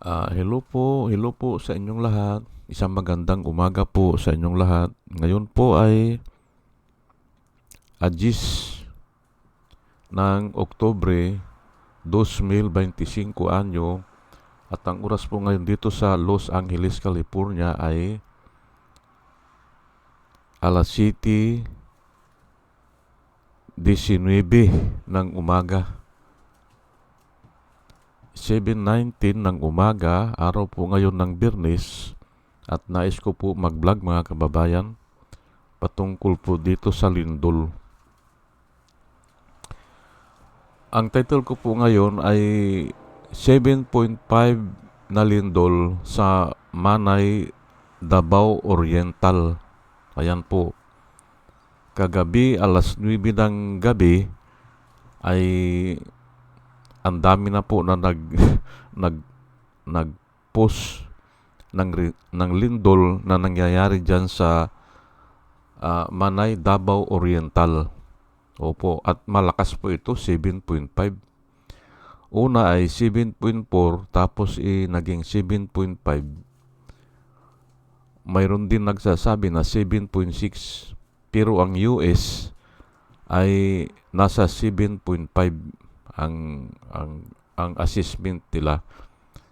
Ah, hello po, hello po sa inyong lahat. Isang magandang umaga po sa inyong lahat. Ngayon po ay Agis ng Oktobre 2025 anyo at ang oras po ngayon dito sa Los Angeles, California ay alas 7 19 ng umaga. 7.19 ng umaga, araw po ngayon ng Birnis at nais ko po mag-vlog mga kababayan patungkol po dito sa Lindol. Ang title ko po ngayon ay 7.5 na Lindol sa Manay, Davao Oriental. Ayan po. Kagabi alas 9 ng gabi ay ang dami na po na nag nag nag-post ng ng lindol na nangyayari diyan sa uh, Manay Davao Oriental. Opo, at malakas po ito 7.5. Una ay 7.4 tapos eh, naging 7.5. Mayroon din nagsasabi na 7.6 pero ang US ay nasa 7.5 ang ang ang assessment nila.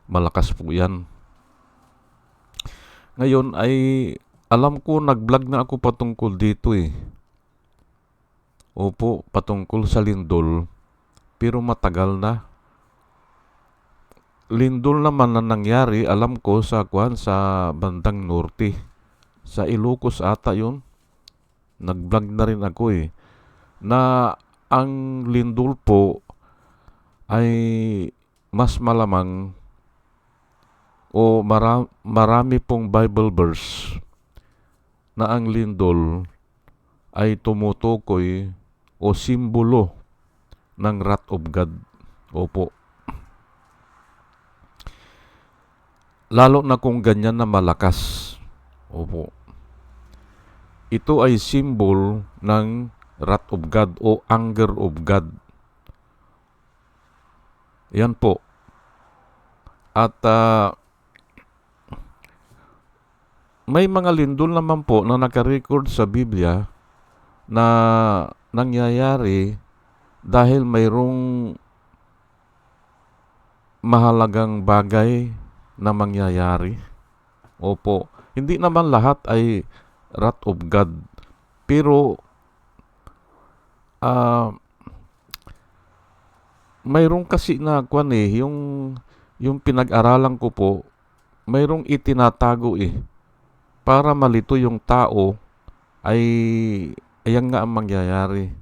Malakas po yan. Ngayon ay alam ko nag-vlog na ako patungkol dito eh. Opo patungkol sa lindol pero matagal na. Lindol naman na nangyari alam ko sa kuan sa bandang norte. Sa Ilocos ata yun. Nag-vlog na rin ako eh. Na ang lindol po ay mas malamang o mara- marami pong Bible verse na ang lindol ay tumutukoy o simbolo ng wrath of God. Opo. Lalo na kung ganyan na malakas. Opo. Ito ay symbol ng wrath of God o anger of God yan po. At uh, may mga lindol naman po na nakarecord sa Biblia na nangyayari dahil mayroong mahalagang bagay na mangyayari. Opo, hindi naman lahat ay wrath of God. Pero uh, mayroong kasi na kwan eh, yung, yung pinag-aralan ko po, mayroong itinatago eh. Para malito yung tao, ay, ayan nga ang mangyayari.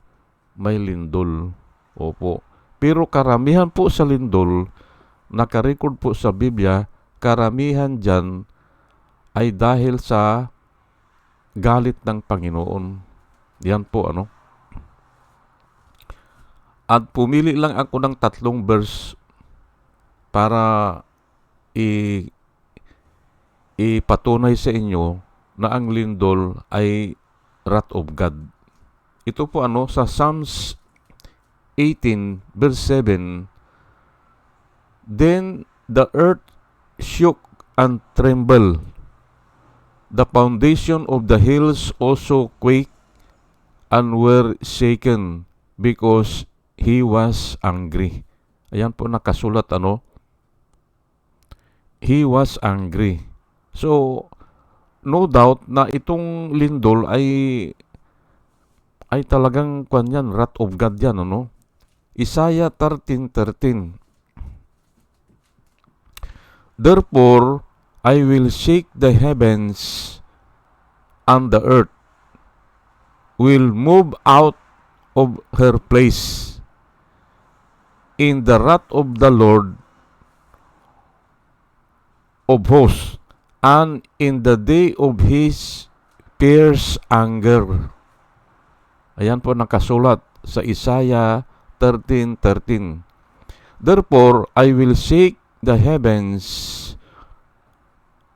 May lindol. Opo. Pero karamihan po sa lindol, nakarecord po sa Biblia, karamihan dyan ay dahil sa galit ng Panginoon. Yan po ano. At pumili lang ako ng tatlong verse para i ipatunay sa inyo na ang lindol ay wrath of God. Ito po ano sa Psalms 18 verse 7 Then the earth shook and trembled. The foundation of the hills also quaked and were shaken because he was angry. Ayan po nakasulat ano. He was angry. So, no doubt na itong lindol ay ay talagang kwan yan, wrath of God yan, ano? Isaiah 13.13 Therefore, I will shake the heavens and the earth will move out of her place in the wrath of the Lord of hosts, and in the day of his fierce anger. Ayan po nakasulat sa Isaiah 13.13. Therefore, I will shake the heavens,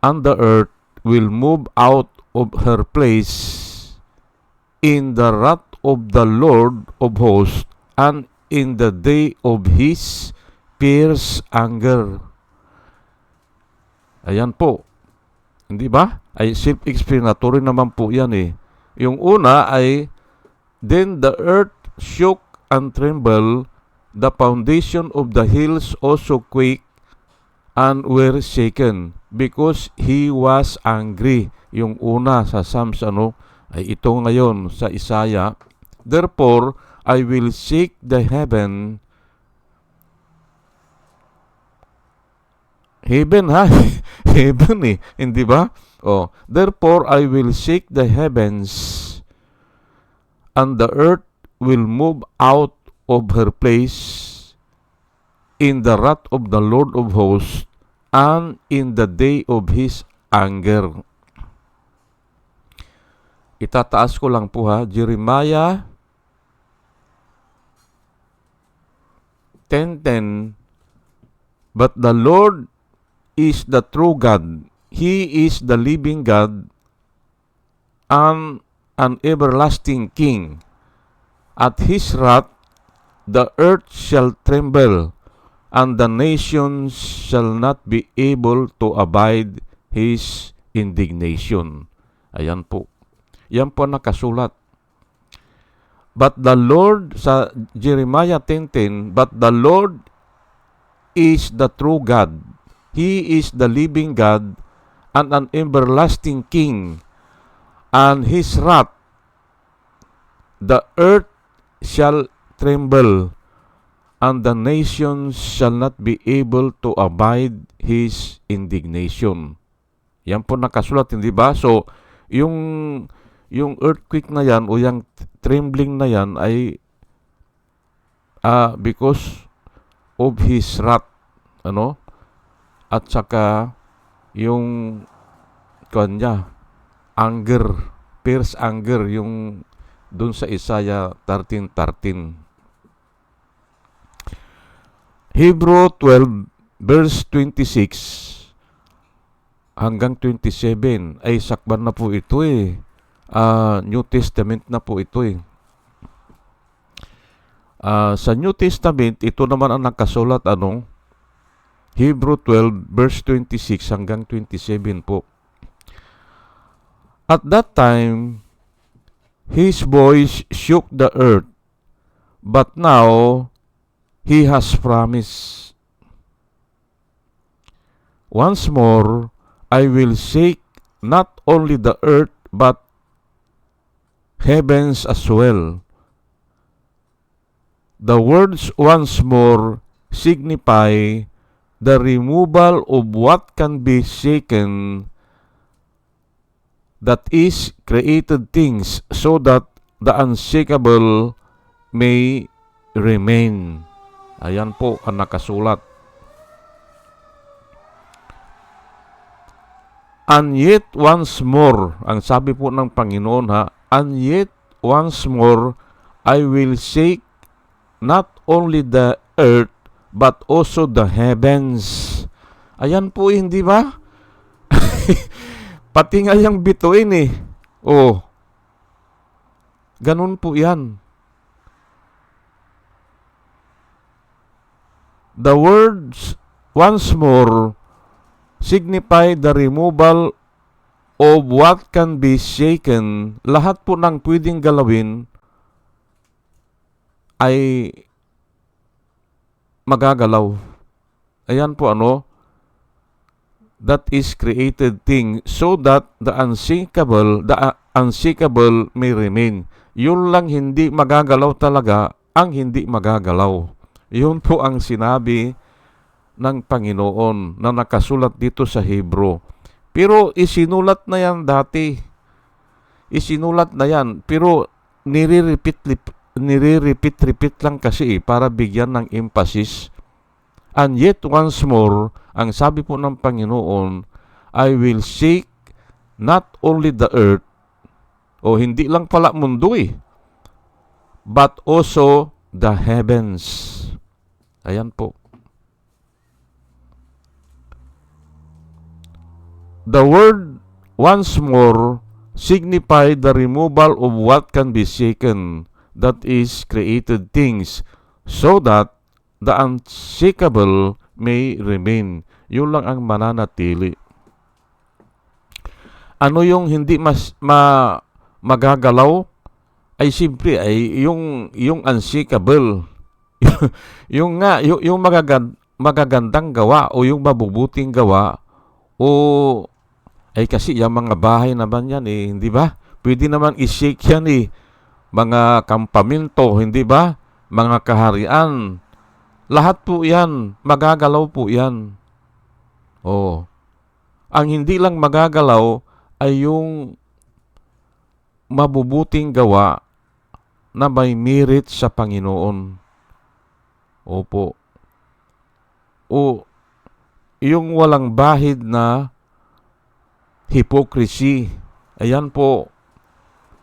and the earth will move out of her place in the wrath of the Lord of hosts, and in the day of his fierce anger. Ayan po. Hindi ba? Ay self-explanatory naman po yan eh. Yung una ay, Then the earth shook and trembled, the foundation of the hills also quaked and were shaken because he was angry. Yung una sa Psalms ano, ay ito ngayon sa Isaiah. Therefore, I will shake the heaven Heaven ha? Heaven eh. Hindi ba? Oh, therefore I will shake the heavens and the earth will move out of her place in the wrath of the Lord of hosts and in the day of his anger. Itataas ko lang po ha, Jeremiah 10.10 But the Lord is the true God. He is the living God and an everlasting King. At his wrath the earth shall tremble, and the nations shall not be able to abide his indignation. Ayan po. Yan po nakasulat. But the Lord, sa Jeremiah 10.10, But the Lord is the true God. He is the living God and an everlasting King. And his wrath, the earth shall tremble, and the nations shall not be able to abide his indignation. Yan po nakasulat, hindi ba? So, yung yung earthquake na yan o yung trembling na yan ay uh, because of his wrath ano? At saka yung kanya anger fierce anger yung dun sa Isaiah 13:13 Hebrew 12 verse 26 hanggang 27 ay sakban na po ito eh uh, New Testament na po ito eh Uh, sa New Testament, ito naman ang nakasulat anong Hebrew 12 verse 26 hanggang 27 po. At that time, his voice shook the earth, but now he has promised. Once more, I will shake not only the earth, but heavens as well. The words once more signify the removal of what can be shaken that is created things so that the unshakable may remain. Ayan po ang nakasulat. And yet once more, ang sabi po ng Panginoon ha, and yet once more I will shake not only the earth, but also the heavens. Ayan po, hindi ba? Pati nga yung bituin eh. Oh. Ganun po yan. The words, once more, signify the removal of what can be shaken. Lahat po ng pwedeng galawin ay magagalaw. Ayan po ano, that is created thing so that the unshakable, the unshakable may remain. Yun lang hindi magagalaw talaga ang hindi magagalaw. Yun po ang sinabi ng Panginoon na nakasulat dito sa Hebrew. Pero isinulat na yan dati. Isinulat na yan. Pero nire-repeat nire-repeat-repeat lang kasi eh, para bigyan ng emphasis. And yet once more, ang sabi po ng Panginoon, I will shake not only the earth, o hindi lang pala mundo eh, but also the heavens. Ayan po. The word once more signify the removal of what can be shaken that is created things so that the unshakable may remain. Yun lang ang mananatili. ano yung hindi mas ma, magagalaw ay simple ay yung yung unshakable yung nga yung, yung magagand, magagandang gawa o yung mabubuting gawa o ay kasi yung mga bahay naman yan eh hindi ba? Pwede naman i-shake yan eh. Mga kampamento hindi ba? Mga kaharian. Lahat po yan magagalaw po yan. Oh ang hindi lang magagalaw ay yung mabubuting gawa na may merit sa Panginoon. Opo. O yung walang bahid na hypocrisy. Ayan po.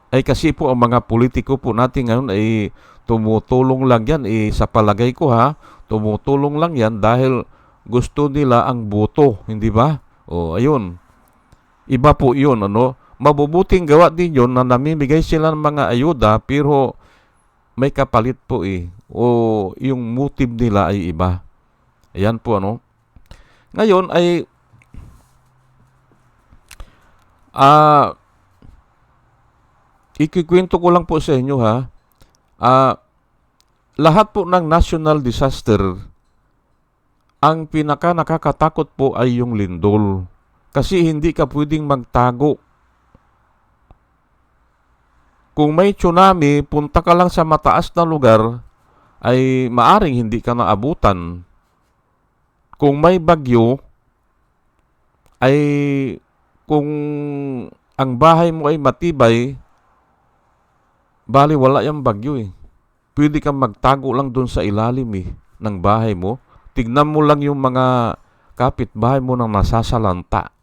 Ay kasi po ang mga politiko po natin ngayon ay tumutulong lang yan. Eh, sa palagay ko ha, tumutulong lang yan dahil gusto nila ang boto. Hindi ba? O ayun. Iba po yun. Ano? mabubuting gawa din yun na namimigay sila ng mga ayuda pero may kapalit po eh o yung motive nila ay iba. Ayan po ano. Ngayon ay ah ikikwento ko lang po sa inyo ha. Ah lahat po ng national disaster ang pinaka nakakatakot po ay yung lindol. Kasi hindi ka pwedeng magtago kung may tsunami, punta ka lang sa mataas na lugar, ay maaring hindi ka naabutan. Kung may bagyo, ay kung ang bahay mo ay matibay, bali wala yung bagyo eh. Pwede kang magtago lang doon sa ilalim eh, ng bahay mo. Tignan mo lang yung mga kapitbahay mo nang nasasalanta.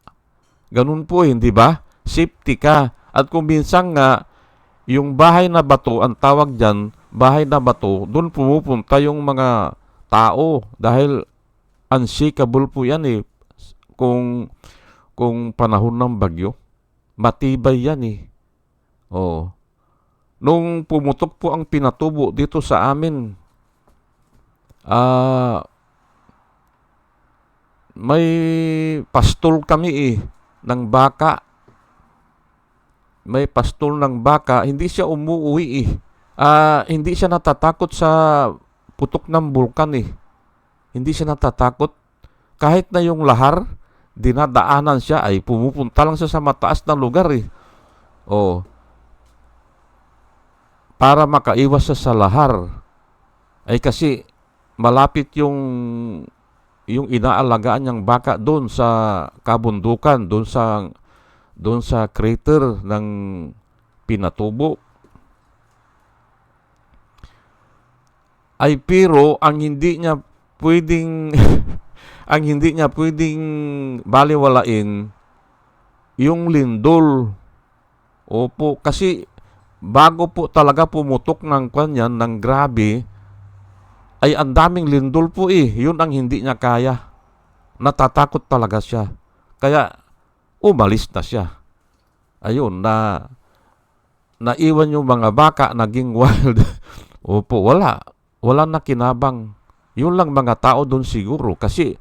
Ganun po eh, hindi ba? Safety ka. At kung minsan nga, yung bahay na bato, ang tawag dyan, bahay na bato, doon pumupunta yung mga tao dahil unshakable po yan eh. Kung, kung panahon ng bagyo, matibay yan eh. Oh. Nung pumutok po ang pinatubo dito sa amin, ah, may pastol kami eh, ng baka may pastol ng baka, hindi siya umuwi eh. Ah, hindi siya natatakot sa putok ng bulkan eh. Hindi siya natatakot. Kahit na yung lahar, dinadaanan siya ay pumupunta lang siya sa mataas na lugar eh. Oh. Para makaiwas siya sa lahar. Ay kasi malapit yung yung inaalagaan niyang baka doon sa kabundukan, doon sa doon sa crater ng Pinatubo. Ay pero ang hindi niya pwedeng ang hindi niya pwedeng baliwalain yung lindol. Opo, kasi bago po talaga pumutok ng kanyan ng grabe, ay ang daming lindol po eh. Yun ang hindi niya kaya. Natatakot talaga siya. Kaya umalis na siya. Ayun, na naiwan yung mga baka naging wild. Opo, wala. Wala na kinabang. Yun lang mga tao doon siguro. Kasi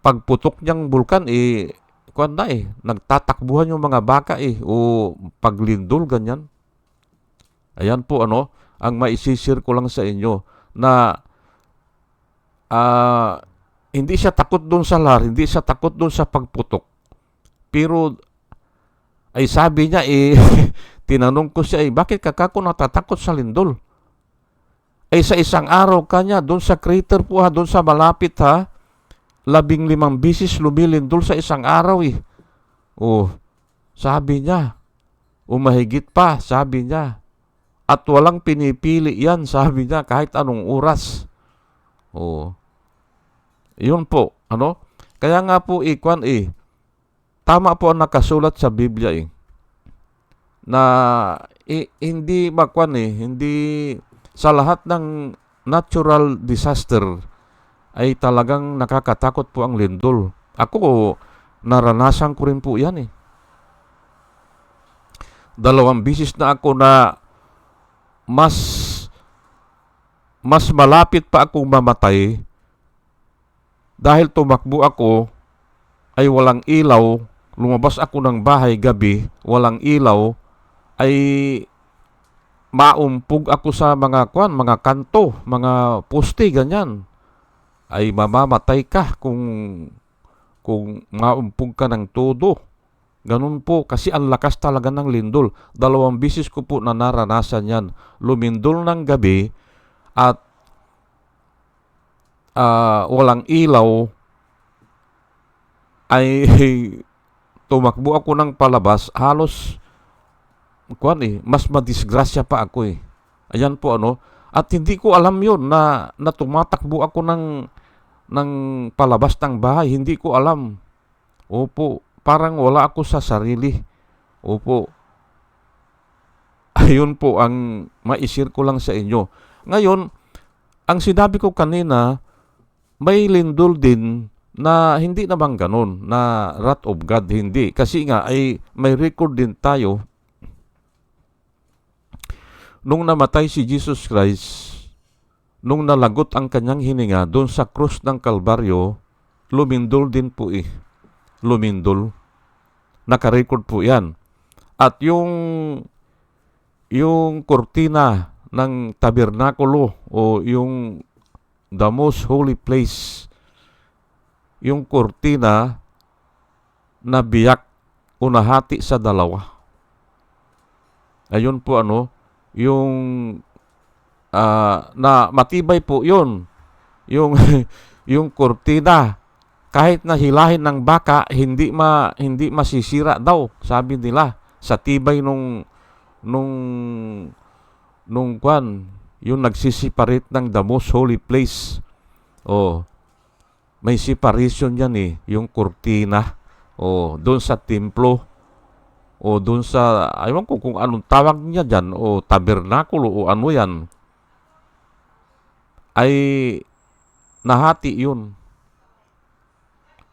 pagputok niyang bulkan, eh, kuwan na eh, nagtatakbuhan yung mga baka eh, o paglindol, ganyan. Ayan po, ano, ang maisisir ko lang sa inyo na ah, hindi siya takot doon sa lar, hindi siya takot doon sa pagputok. Pero ay sabi niya eh tinanong ko siya eh bakit ka kako natatakot sa lindol? Ay sa isang araw kanya doon sa crater po ha, doon sa malapit ha, labing limang bisis lumilindol sa isang araw eh. Oh, sabi niya, umahigit pa, sabi niya. At walang pinipili yan, sabi niya, kahit anong oras. Oh. Yun po, ano? Kaya nga po, ikwan eh, tama po ang nakasulat sa Biblia eh, na eh, hindi makwan eh, hindi sa lahat ng natural disaster ay talagang nakakatakot po ang lindol. Ako, naranasan ko rin po yan eh. Dalawang bisis na ako na mas mas malapit pa akong mamatay dahil tumakbo ako ay walang ilaw lumabas ako ng bahay gabi, walang ilaw, ay maumpog ako sa mga kwan, mga kanto, mga poste, ganyan. Ay mamamatay ka kung kung maumpog ka ng todo. Ganun po, kasi ang lakas talaga ng lindol. Dalawang bisis ko po na naranasan yan. Lumindol ng gabi at ah, walang ilaw ay tumakbo ako ng palabas halos kuan eh mas madisgrasya pa ako eh. Ayan po ano? At hindi ko alam yon na, na tumatakbo ako ng ng palabas ng bahay. Hindi ko alam. Opo parang wala ako sa sarili. Opo. Ayun po ang maisir ko lang sa inyo. Ngayon ang sinabi ko kanina may lindol din na hindi naman ganun, na wrath of God, hindi. Kasi nga, ay may record din tayo nung namatay si Jesus Christ, nung nalagot ang kanyang hininga doon sa krus ng Kalbaryo, lumindol din po eh. Lumindol. Nakarecord po yan. At yung yung kortina ng tabernakulo o yung the most holy place yung kortina na biyak o nahati sa dalawa. Ayun po ano, yung ah, na matibay po yun. Yung yung kortina kahit na hilahin ng baka hindi ma hindi masisira daw sabi nila sa tibay nung nung nung kwan yung nagsisiparate ng the most holy place. Oh, may separation yan eh, yung kurtina. O, doon sa templo. O, doon sa, aywan ko kung anong tawag niya dyan. O, tabernakulo o ano yan. Ay, nahati yun.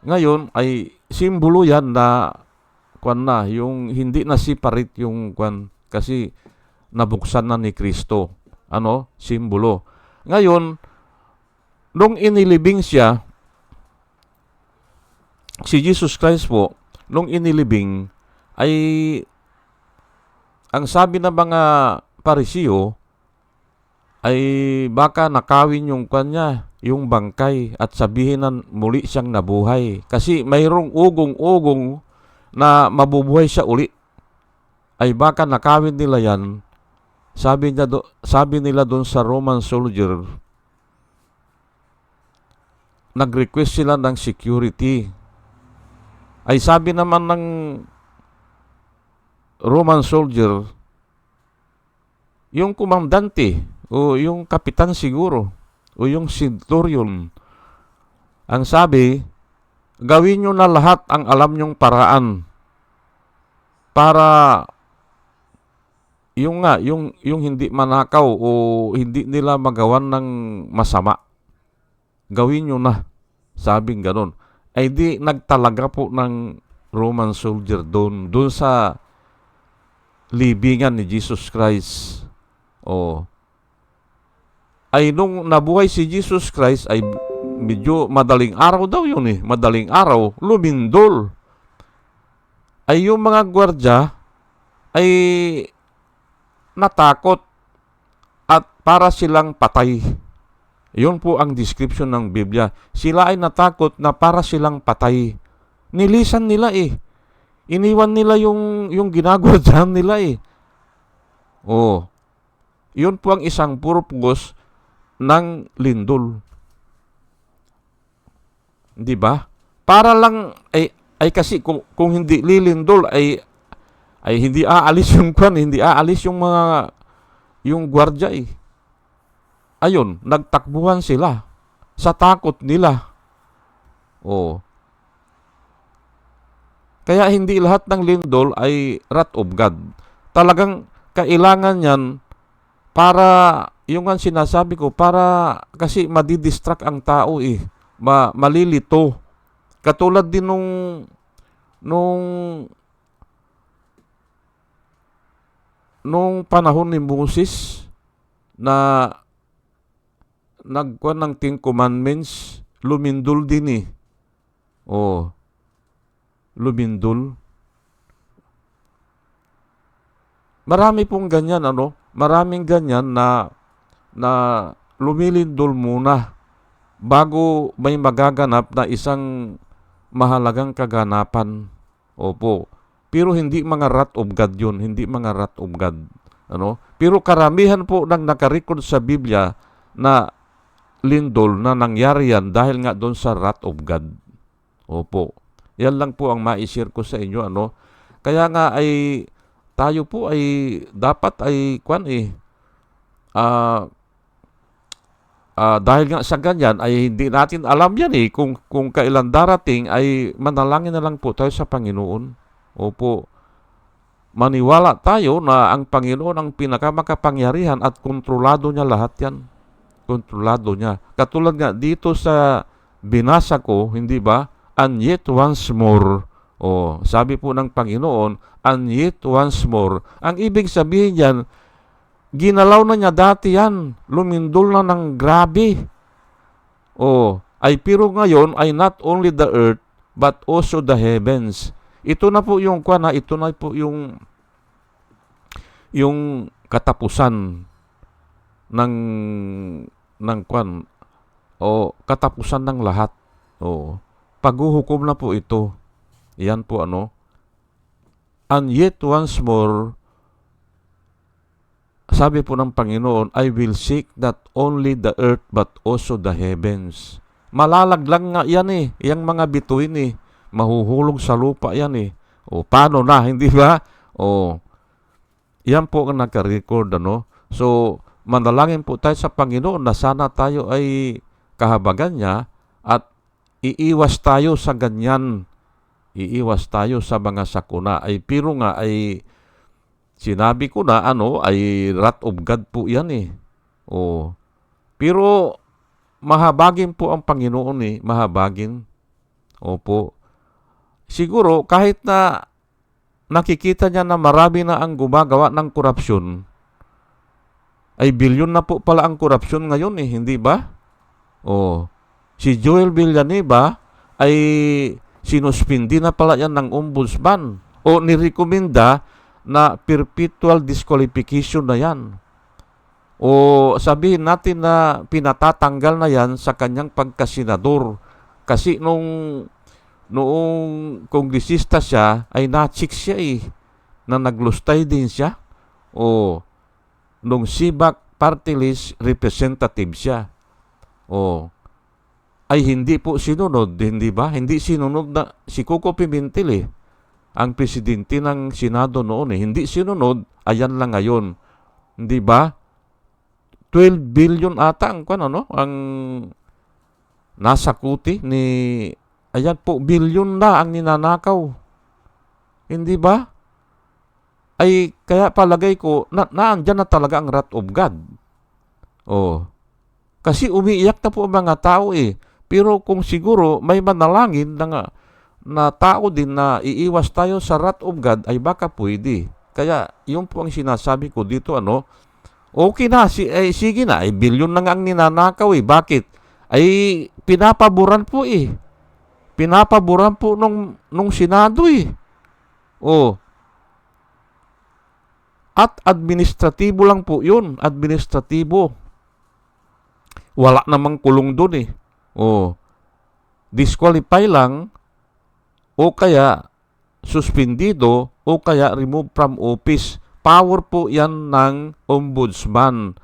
Ngayon, ay simbolo yan na, kwan na, yung hindi na separate yung kwan. Kasi, nabuksan na ni Kristo. Ano? Simbolo. Ngayon, nung inilibing siya, si Jesus Christ po, nung inilibing, ay ang sabi ng mga parisiyo, ay baka nakawin yung kanya, yung bangkay, at sabihin na muli siyang nabuhay. Kasi mayroong ugong-ugong na mabubuhay siya uli. Ay baka nakawin nila yan. Sabi, niya do, sabi nila doon sa Roman soldier, nag-request sila ng security ay sabi naman ng Roman soldier, yung kumandante o yung kapitan siguro o yung centurion, ang sabi, gawin nyo na lahat ang alam nyong paraan para yung nga, yung, yung hindi manakaw o hindi nila magawan ng masama. Gawin nyo na. Sabing ganon ay di nagtalaga po ng Roman soldier doon, doon sa libingan ni Jesus Christ. Oh. Ay nung nabuhay si Jesus Christ ay medyo madaling araw daw yun eh. Madaling araw, lumindol. Ay yung mga gwardya ay natakot at para silang patay. Yun po ang description ng Biblia. Sila ay natakot na para silang patay. Nilisan nila eh. Iniwan nila yung, yung ginagwadyan nila eh. Oh. Yun po ang isang purpose ng lindol. Di ba? Para lang ay ay kasi kung, kung hindi lilindol ay ay hindi aalis yung kwan, hindi aalis yung mga yung gwardiya eh ayun, nagtakbuhan sila sa takot nila. Oh. Kaya hindi lahat ng lindol ay wrath of God. Talagang kailangan yan para, yung ang sinasabi ko, para kasi madidistract ang tao eh. Ma, malilito. Katulad din nung, nung, nung panahon ni Moses na nagkuan ng Ten Commandments, lumindol din eh. Oh. Lumindol. Marami pong ganyan ano, maraming ganyan na na lumilindol muna bago may magaganap na isang mahalagang kaganapan. Opo. Pero hindi mga rat of God yun, hindi mga rat of God. Ano? Pero karamihan po ng nakarecord sa Biblia na lindol na nangyari yan dahil nga doon sa wrath of God. Opo. Yan lang po ang ma-share ko sa inyo. Ano? Kaya nga ay tayo po ay dapat ay kwan eh ah ah, dahil nga sa ganyan ay hindi natin alam yan eh kung kung kailan darating ay manalangin na lang po tayo sa Panginoon. Opo. Maniwala tayo na ang Panginoon ang pinakamakapangyarihan at kontrolado niya lahat yan. Kontrolado niya. Katulad nga dito sa binasa ko, hindi ba? And yet once more, oh, sabi po ng Panginoon, and yet once more. Ang ibig sabihin yan, ginalaw na niya dati yan. Lumindol na ng grabe. Oh, ay pero ngayon ay not only the earth, but also the heavens. Ito na po yung kwa na, ito na po yung yung katapusan ng ng kwan o katapusan ng lahat. O paghuhukom na po ito. Yan po ano. And yet once more sabi po ng Panginoon, I will seek not only the earth but also the heavens. Malalaglang nga yan eh, yung mga bituin eh. Mahuhulog sa lupa yan eh. O paano na, hindi ba? O yan po ang naka-record ano. So, manalangin po tayo sa Panginoon na sana tayo ay kahabagan niya at iiwas tayo sa ganyan. Iiwas tayo sa mga sakuna. Ay pero nga ay sinabi ko na ano ay wrath of God po yan eh. O, pero mahabagin po ang Panginoon eh. Mahabagin. Opo. Siguro kahit na nakikita niya na marami na ang gumagawa ng korupsyon, ay bilyon na po pala ang korupsyon ngayon eh, hindi ba? Oh, si Joel Villanueva ay sinuspindi na pala yan ng ombudsman o nirekomenda na perpetual disqualification na yan. O sabihin natin na pinatatanggal na yan sa kanyang pagkasenador. Kasi nung noong kongresista siya, ay na-check siya eh, na naglustay din siya. O, nung SIBAC party list representative siya. O, ay hindi po sinunod, hindi ba? Hindi sinunod na si Coco Pimentel eh. Ang presidente ng Senado noon eh. Hindi sinunod, ayan lang ngayon. Hindi ba? 12 billion ata ang kwan, ano? Ang nasa kuti ni Ayan po, bilyon na ang ninanakaw. Hindi ba? Ay, kaya palagay ko, na, naandyan na talaga ang wrath of God. Oh. Kasi umiiyak na po ang mga tao eh. Pero kung siguro may manalangin na, nga, na tao din na iiwas tayo sa wrath of God, ay baka pwede. Kaya, yun po ang sinasabi ko dito, ano, okay na, si, ay, sige na, ay bilyon na nga ang ninanakaw eh. Bakit? Ay, pinapaboran po eh pinapaboran po nung, nung Senado eh. Oh. At administratibo lang po yun. Administratibo. Wala namang kulong doon eh. Oh. Disqualify lang o kaya suspendido o kaya remove from office. Power po yan ng ombudsman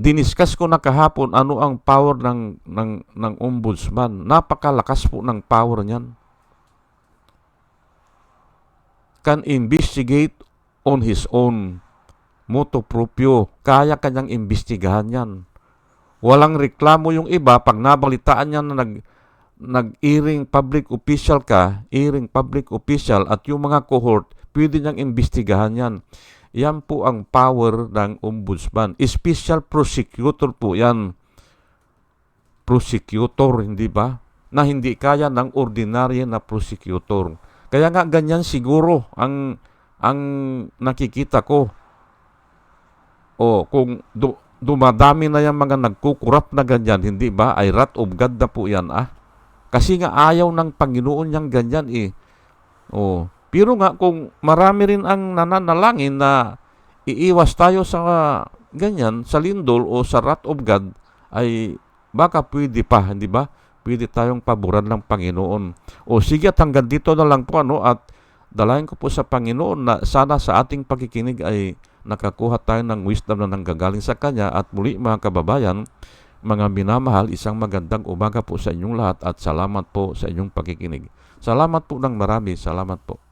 diniskas ko na kahapon ano ang power ng, ng, ng ombudsman. Napakalakas po ng power niyan. Can investigate on his own. Moto proprio. Kaya kanyang imbestigahan yan. Walang reklamo yung iba pag nabalitaan niya na nag, nag-iring public official ka, iring public official at yung mga cohort, pwede niyang imbestigahan yan. Yan po ang power ng ombudsman. Special prosecutor po yan. Prosecutor, hindi ba? Na hindi kaya ng ordinaryo na prosecutor. Kaya nga ganyan siguro ang ang nakikita ko. O kung du, dumadami na yung mga nagkukurap na ganyan, hindi ba? Ay wrath of God na po yan ah. Kasi nga ayaw ng Panginoon niyang ganyan eh. Oh. Pero nga kung marami rin ang nananalangin na iiwas tayo sa ganyan, sa lindol o sa wrath of God, ay baka pwede pa, hindi ba? Pwede tayong paboran ng Panginoon. O sige at hanggang dito na lang po ano at dalayan ko po sa Panginoon na sana sa ating pagkikinig ay nakakuha tayo ng wisdom na nanggagaling sa Kanya at muli mga kababayan, mga minamahal, isang magandang umaga po sa inyong lahat at salamat po sa inyong pakikinig. Salamat po ng marami. Salamat po.